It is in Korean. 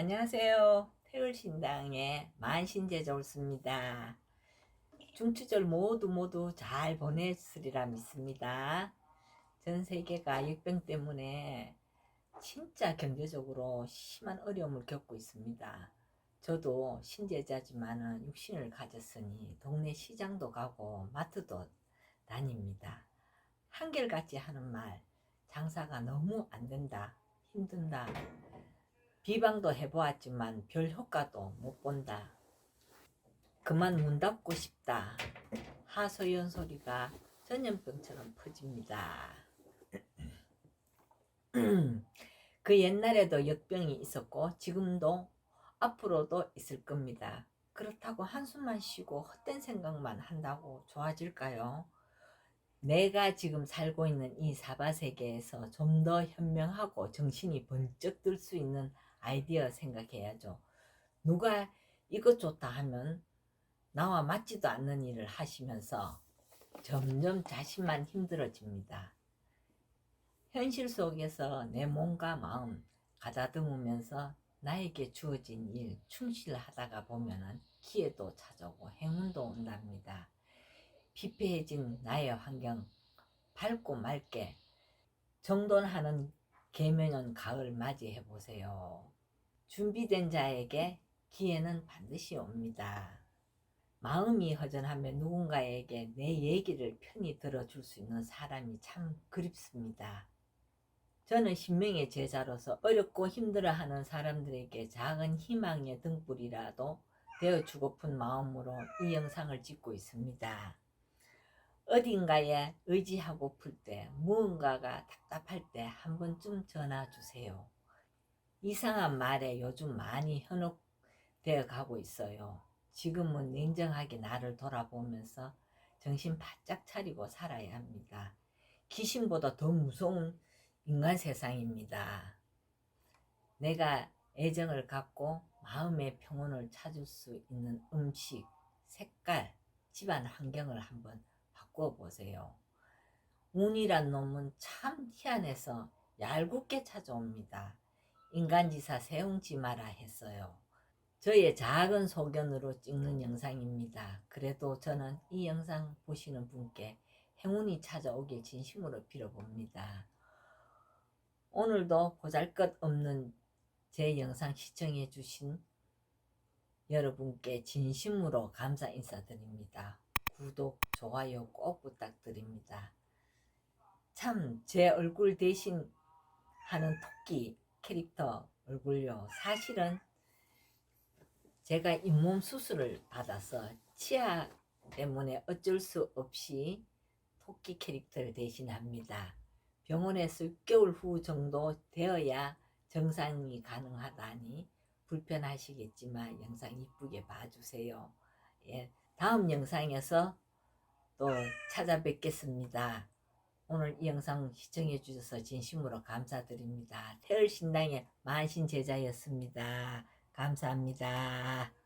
안녕하세요. 태울신당의 만신제자 올습니다. 중추절 모두 모두 잘 보냈으리라 믿습니다. 전 세계가 역병 때문에 진짜 경제적으로 심한 어려움을 겪고 있습니다. 저도 신제자지만은 육신을 가졌으니 동네 시장도 가고 마트도 다닙니다. 한결같이 하는 말, 장사가 너무 안 된다, 힘든다, 비방도 해보았지만 별 효과도 못 본다. 그만 문 닫고 싶다. 하소연 소리가 전염병처럼 퍼집니다. 그 옛날에도 역병이 있었고 지금도 앞으로도 있을 겁니다. 그렇다고 한숨만 쉬고 헛된 생각만 한다고 좋아질까요? 내가 지금 살고 있는 이 사바세계에서 좀 더 현명하고 정신이 번쩍 들 수 있는 아이디어 생각해야죠. 누가 이것 좋다 하면 나와 맞지도 않는 일을 하시면서 점점 자신만 힘들어집니다. 현실 속에서 내 몸과 마음 가다듬으면서 나에게 주어진 일 충실하다가 보면은 기회도 찾아오고 행운도 온답니다. 피폐해진 나의 환경 밝고 맑게 정돈하는 개면연 가을 맞이해 보세요. 준비된 자에게 기회는 반드시 옵니다. 마음이 허전하면 누군가에게 내 얘기를 편히 들어줄 수 있는 사람이 참 그립습니다. 저는 신명의 제자로서 어렵고 힘들어하는 사람들에게 작은 희망의 등불이라도 되어주고픈 마음으로 이 영상을 찍고 있습니다. 어딘가에 의지하고플 때, 무언가가 답답할 때 한 번쯤 전화 주세요. 이상한 말에 요즘 많이 현혹되어 가고 있어요. 지금은 냉정하게 나를 돌아보면서 정신 바짝 차리고 살아야 합니다. 귀신보다 더 무서운 인간 세상입니다. 내가 애정을 갖고 마음의 평온을 찾을 수 있는 음식, 색깔, 집안 환경을 한번 바꾸어 보세요. 운이란 놈은 참 희한해서 얄궂게 찾아옵니다. 인간지사 세웅지 마라 했어요. 저의 작은 소견으로 찍는 영상입니다. 그래도 저는 이 영상 보시는 분께 행운이 찾아오길 진심으로 빌어봅니다. 오늘도 보잘것 없는 제 영상 시청해 주신 여러분께 진심으로 감사 인사드립니다. 구독, 좋아요 꼭 부탁드립니다. 참 제 얼굴 대신 하는 토끼 캐릭터 얼굴요. 사실은 제가 잇몸 수술을 받아서 치아 때문에 어쩔 수 없이 토끼 캐릭터를 대신합니다. 병원에서 6개월 후 정도 되어야 정상이 가능하다니 불편하시겠지만 영상 이쁘게 봐주세요. 예, 다음 영상에서 또 찾아뵙겠습니다. 오늘 이 영상 시청해 주셔서 진심으로 감사드립니다. 태을 신당의 만신 제자였습니다. 감사합니다.